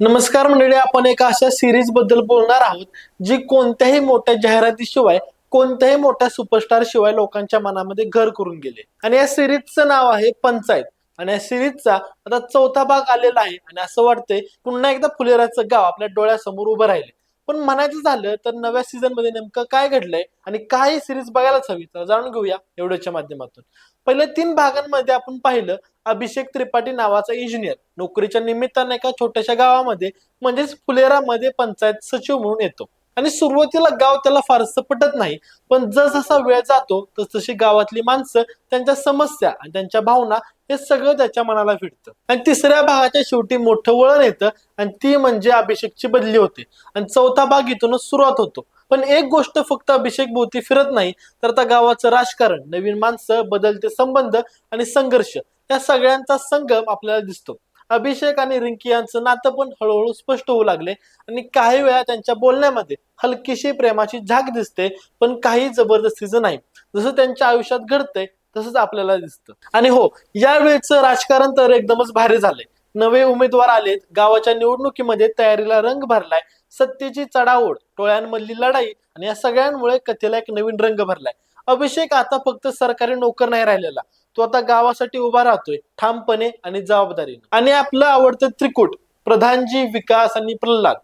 नमस्कार मंडळी आपण एका अशा सिरीजबद्दल बोलणार आहोत जी कोणत्याही मोठ्या जाहिरातीशिवाय कोणत्याही मोठ्या सुपरस्टार शिवाय लोकांच्या मनामध्ये घर करून गेले. आणि या सिरीजचं नाव आहे पंचायत. आणि या सिरीजचा आता चौथा भाग आलेला आहे. आणि असं वाटतंय पुन्हा एकदा फुलेराचं गाव आपल्या डोळ्यासमोर उभं राहिले पण म्हणायचं झालं तर नव्या सीझनमध्ये नेमकं काय घडलंय आणि काय सिरीज बघायलाच हवी तर जाणून घेऊया एवढ्याच्या माध्यमातून. पहिल्या तीन भागांमध्ये आपण पाहिलं अभिषेक त्रिपाठी नावाचा इंजिनियर नोकरीच्या निमित्ताने एका छोट्याशा गावामध्ये म्हणजेच फुलेरामध्ये पंचायत सचिव म्हणून येतो. आणि सुरुवातीला गाव त्याला फारसं पटत नाही. पण जसजसा वेळ जातो तसतशी गावातली माणसं त्यांच्या समस्या आणि त्यांच्या भावना हे सगळं त्याच्या मनाला फिरतं. आणि तिसऱ्या भागाच्या शेवटी मोठं वळण येतं आणि ती म्हणजे अभिषेकची बदली होते. आणि चौथा भाग इथूनच सुरुवात होतो. पण एक गोष्ट फक्त अभिषेक भोवती फिरत नाही तर त्या गावाचं राजकारण नवीन माणसं बदलते संबंध आणि संघर्ष या सगळ्यांचा संगम आपल्याला दिसतो. अभिषेक आणि रिंकी यांचं नातं पण हळूहळू स्पष्ट होऊ लागले. आणि काही वेळा त्यांच्या बोलण्यामध्ये हलकीशी प्रेमाची झाक दिसते पण काही जबरदस्तीचं नाही. जसं त्यांच्या आयुष्यात घडतंय तसंच आपल्याला दिसतं. आणि हो यावेळेचं राजकारण तर एकदमच भारी झालंय. नवे उमेदवार आलेत गावाच्या निवडणुकीमध्ये तयारीला रंग भरलाय सत्तेची चढाओढ टोळ्यांमधली लढाई आणि या सगळ्यांमुळे कथेला एक नवीन रंग भरलाय. अभिषेक आता फक्त सरकारी नोकर नाही राहिलेला. तो आता गावासाठी उभा राहतोय ठामपणे आणि जबाबदारीने. आणि आपलं आवडतं त्रिकूट प्रधानजी विकास आणि प्रल्हाद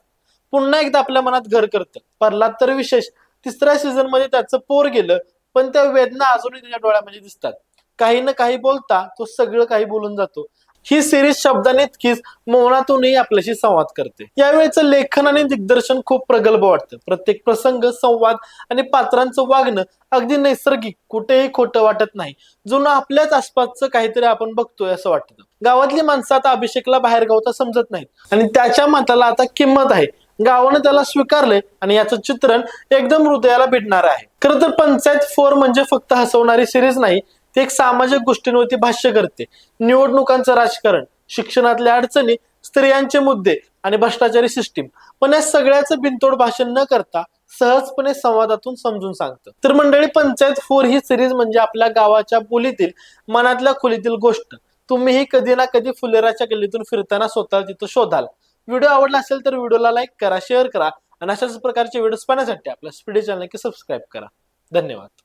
पुन्हा एकदा आपल्या मनात घर करतं. प्रल्हाद तर विशेष तिसऱ्या सीझनमध्ये त्याचं पोर गेलं पण त्या वेदना अजूनही त्याच्या डोळ्यामध्ये दिसतात. काही ना काही बोलता तो सगळं काही बोलून जातो. ही सिरीज शब्दाने इतकीच मौनातूनही आपल्याशी संवाद करते. यावेळेचं लेखन आणि दिग्दर्शन खूप प्रगल्भ वाटतं. प्रत्येक प्रसंग संवाद आणि पात्रांचं वागणं अगदी नैसर्गिक कुठेही खोटं वाटत नाही. जुनं आपल्याच आसपासचं काहीतरी आपण बघतोय असं वाटतं. गावातली माणसं आता अभिषेकला बाहेर गावता समजत नाहीत. आणि त्याच्या मताला आता किंमत आहे. गावानं त्याला स्वीकारले आणि याचं चित्रण एकदम हृदयाला भिडणार आहे. खरं तर पंचायत फोर म्हणजे फक्त हसवणारी सिरीज नाही ते एक सामाजिक गोष्टींवरती भाष्य करते. निवडणुकांचं राजकारण शिक्षणातल्या अडचणी स्त्रियांचे मुद्दे आणि भ्रष्टाचारी सिस्टीम पण या सगळ्याचं बिनतोड भाषण न करता सहजपणे संवादातून समजून सांगतं. तर मंडळी पंचायत फोर ही सिरीज म्हणजे आपल्या गावाच्या बोलीतील मनातल्या खोलीतील गोष्ट. तुम्हीही कधी ना कधी फुलेराच्या गल्लीतून फिरताना स्वतः तिथं शोधाल. व्हिडिओ आवडला असेल तर व्हिडिओला लाईक करा शेअर करा आणि अशाच प्रकारचे व्हिडिओज पाहण्यासाठी आपल्या स्पीडी चॅनल की सबस्क्राईब करा. धन्यवाद.